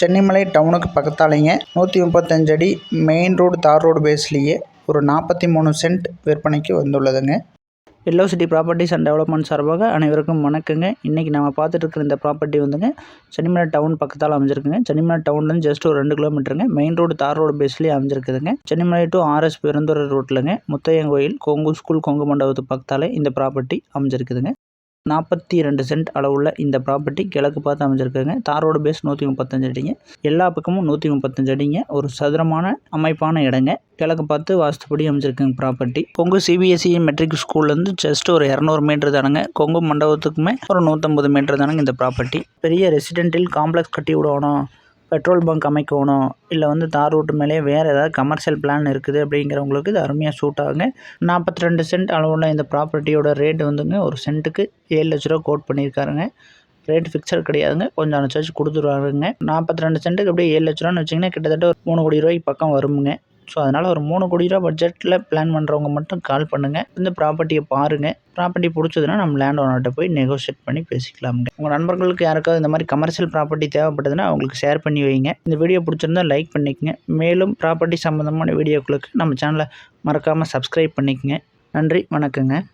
சென்னிமலை டவுனுக்கு பக்கத்தாலேங்க நூற்றி முப்பத்தஞ்சு அடி மெயின் ரோடு தார் ரோடு பேஸ்லேயே ஒரு நாற்பத்தி மூணு சென்ட் விற்பனைக்கு வந்துள்ளதுங்க. Yellow city properties and development சார்பாக அனைவருக்கும் வணக்கங்க. இன்றைக்கி நம்ம பார்த்துட்டு இருக்கிற இந்த ப்ராப்பர்ட்டி வந்துங்க சென்னிமலை டவுன் பக்கத்தால் அமைஞ்சிருக்குங்க. சென்னிமலை டவுன்லேருந்து ஜஸ்ட் ஒரு ரெண்டு கிலோமீட்டருங்க மெயின் ரோடு தார் ரோடு பேஸ்லேயே அமைஞ்சிருக்குதுங்க. சென்னிமலை டு ஆர்எஸ் பெருந்துறை ரோட்டில்ங்க முத்தையங்கோயில் கொங்கு ஸ்கூல் கொங்கு மண்டபத்துக்கு பக்கத்தாலே இந்த ப்ராப்பர்ட்டி அமைஞ்சிருக்குதுங்க. நாற்பத்தி ரெண்டு சென்ட் அளவுள்ள இந்த ப்ராப்பர்ட்டி கிழக்கு பார்த்து அமைஞ்சிருக்குங்க தாரோட பேஸ் நூற்றி முப்பத்தஞ்சு அடிங்க. எல்லா பக்கமும் நூற்றி முப்பத்தஞ்சு அடிங்க. ஒரு சதுரமான அமைப்பான இடங்க. கிழக்கு பார்த்து வாஸ்துப்படி அமைஞ்சிருக்குங்க ப்ராப்பர்ட்டி கொங்கு சிபிஎஸ்சி மெட்ரிக் ஸ்கூல்லேருந்து ஜஸ்ட் ஒரு இரநூறு மீட்டர் தானுங்க. கொங்கு மண்டபத்துக்குமே ஒரு நூற்றம்பது மீட்டர் தானுங்க இந்த ப்ராப்பர்ட்டி பெரிய ரெசிடென்டில் காம்ப்ளெக்ஸ் கட்டி விடணும். பெட்ரோல் பங்க் அமைக்கணும் இல்லை வந்து தார் ரோட்டு மேலேயே வேறு ஏதாவது கமர்ஷியல் பிளான் இருக்குது அப்படிங்கிறவங்களுக்கு இது அருமையாக சூட் ஆகுங்க. நாற்பத்தி ரெண்டு சென்ட் அளவுள்ள இந்த ப்ராப்பர்ட்டியோட ரேட் வந்துங்க ஒரு சென்ட்டுக்கு ஏழு லட்ச ரூபா கோட் பண்ணியிருக்காருங்க. ரேட் ஃபிக்ஸர் கிடையாதுங்க கொஞ்சம் அனுசரிச்சு கொடுத்துருவாருங்க. நாற்பத்தி ரெண்டு சென்ட்டுக்கு அப்படியே ஏழு லட்ச ரூபான்னு வச்சிங்கன்னா கிட்டத்தட்ட ஒரு மூணு கோடி ரூபாய்க்கு பக்கம் வருமுங்க. ஸோ அதனால் ஒரு மூணு கோடி ரூபா பட்ஜெட்டில் பிளான் பண்ணுறவங்க மட்டும் கால் பண்ணுங்கள் இந்த ப்ராப்பர்ட்டியை பாருங்கள் ப்ராப்பர்ட்டி பிடிச்சதுன்னா நம்ம லேண்ட் ஓனர்கிட்ட போய் நெகோஷியேட் பண்ணி பேசிக்கலாமுங்க. உங்கள் நண்பர்களுக்கு யாருக்காவது இந்த மாதிரி கமர்ஷியல் ப்ராப்பர்ட்டி தேவைப்பட்டதுன்னா அவங்களுக்கு ஷேர் பண்ணி வைங்க. இந்த வீடியோ பிடிச்சிருந்தா லைக் பண்ணிக்கங்க. மேலும் ப்ராப்பர்ட்டி சம்மந்தமான வீடியோக்களுக்கு நம்ம சேனலை மறக்காமல் சப்ஸ்கிரைப் பண்ணிக்கங்க. நன்றி வணக்கங்க.